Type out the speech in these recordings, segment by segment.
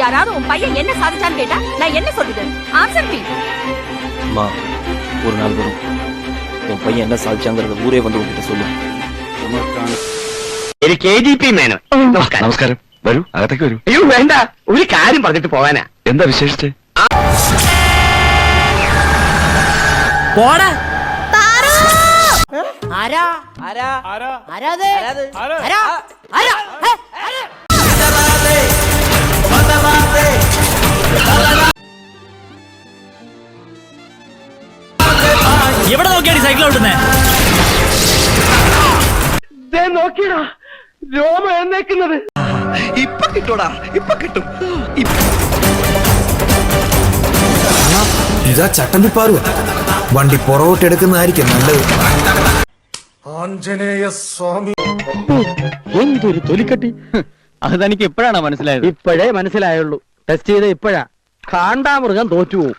யாராவது உன் பையன் என்ன சாதிச்சான்னு கேட்டா நான் என்ன சொல்றது ஆன்சர் மீ அம்மா ஒரு நாள் வரும் உன் பையன் என்ன சாதிச்சாங்கிறத ஊரே வந்து உங்ககிட்ட சொல்லு എനിക്ക് കെ ജി പി മേനോൻ നമസ്കാരം നമസ്കാരം വരൂ അകത്തേക്ക് വരൂ അയ്യോ വേണ്ട ഒരു കാര്യം പറഞ്ഞിട്ട് പോവാനാ എന്താ വിശേഷിച്ച് പോടാ ആരാ ആരാ ആരാ അത്? ആരാ? ആരാ? ഹേ? ഓടുന്നേ നോക്കിയടാ രോമ എന്നേക്കുന്നത് ഇപ്പൊ കിട്ടൂടാ ഇപ്പൊ കിട്ടും. ഇതാ ചട്ടമ്പിപ്പാറു. വണ്ടി പുറകോട്ടെടുക്കുന്നതായിരിക്കും നല്ലത്. എന്തൊരു തൊലിക്കട്ടി. അത് തനിക്ക് ഇപ്പോഴാണോ മനസ്സിലായത്? ഇപ്പോഴേ മനസ്സിലായുള്ളൂ. ടെസ്റ്റ് ചെയ്ത ഇപ്പോഴാ. കാണ്ടാമൃഗം തോറ്റുപോകും.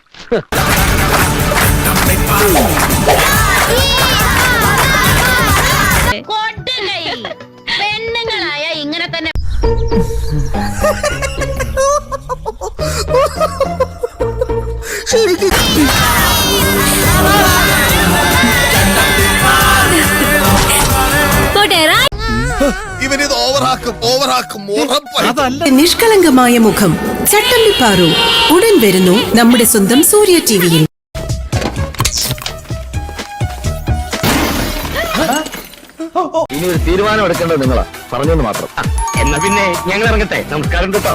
പെണ്ണുങ്ങളായ ഇങ്ങനെ തന്നെ ഇവനിത് ഓവറാക്കും ഓവറാക്കും ഉറപ്പായി. നിഷ്കളങ്കമായ മുഖം. ചട്ടമ്പിപ്പാറു ഉടൻ വരുന്നു നമ്മുടെ സ്വന്തം സൂര്യ ടിവിയിൽ ഇനി ഒരു തീരുമാനം എടുക്കേണ്ടത് നിങ്ങളാ. പറഞ്ഞെന്ന് മാത്രം. എന്നാ പിന്നെ ഞങ്ങൾ ഇറങ്ങട്ടെ. നമസ്കാരം കേട്ടോ